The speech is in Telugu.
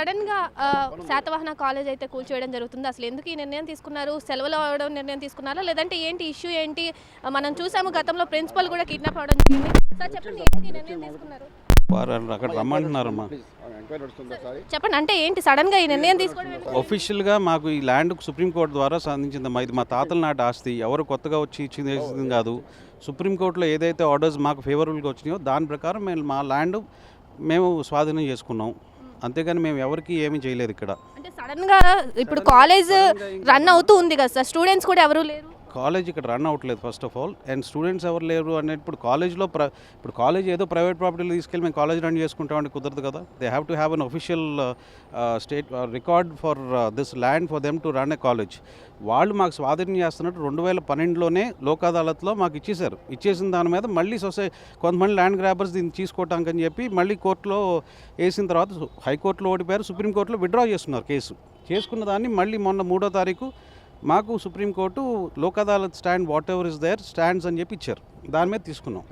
సడన్గా ఆ, శాతవాహన కాలేజ్ అయితే కూల్చివేయడం జరుగుతుంది. అసలు ఎందుకు ఈ నిర్ణయం తీసుకున్నారు? సెలవులు అవడం నిర్ణయం తీసుకున్నారా? లేదంటే ఏంటి ఇష్యూ ఏంటి? మనం చూసాము గతంలో ప్రిన్సిపల్ కూడా కిడ్నాప్ అవడం జరిగింది. సార్ చెప్పండి ఎందుకు ఈ నిర్ణయం తీసుకున్నారు? వారు అక్కడ రమ్మంటున్నారమ్మా. చెప్పండి అంటే ఏంటి సడన్గా ఈ నిర్ణయం తీసుకోవడం ఎందుకు? ఒఫీషియల్గా మాకు ఈ ల్యాండ్ సుప్రీంకోర్టు ద్వారా సాధించిందమ్మా. ఇది మా తాతల నాటి ఆస్తి. ఎవరు కొత్తగా వచ్చి ఇచ్చింది కాదు. సుప్రీంకోర్టులో ఏదైతే ఆర్డర్స్ మాకు ఫేవరబుల్గా వచ్చినాయో దాని ప్రకారం మేము మా ల్యాండ్ మేము స్వాధీనం చేసుకున్నాం. అంతేగాని మేము ఎవరికి ఏమీ చేయలేదు ఇక్కడ. అంటే సడన్గా ఇప్పుడు కాలేజ్ రన్ అవుతూ ఉంది కదా సార్. స్టూడెంట్స్ కూడా ఎవరు లేరు. కాలేజ్ ఇక్కడ రన్ అవ్వట్లేదు first of all and students ఎవరు లేరు అనేది ఇప్పుడు కాలేజ్లో ప్ర ఇప్పుడు కాలేజ్ ఏదో ప్రైవేట్ ప్రాపర్టీలో తీసుకెళ్ళి మేము కాలేజ్ రన్ చేసుకుంటామంటే కుదరదు కదా? They have to have an official state record for this land for them to run a college వాళ్ళు మాకు స్వాధీనం చేస్తున్నట్టు రెండు వేల పన్నెండులోనే లోక్ అదాలత్లో మాకు ఇచ్చేశారు. ఇచ్చేసిన దాని మీద మళ్ళీ సొసై కొంతమంది ల్యాండ్ గ్రాబర్స్ దీన్ని తీసుకోవటానికి అని చెప్పి మళ్ళీ కోర్టులో వేసిన తర్వాత హైకోర్టులో ఓడిపోయారు సుప్రీంకోర్టులో విత్డ్రా చేస్తున్నారు కేసు. చేసుకున్న దాన్ని మళ్ళీ మొన్న మూడో తారీఖు మాకు supreme court Lok Adalat stand whatever is there stands అని చెప్పి ఇచ్చారు. దాని మీద తీసుకున్నాం.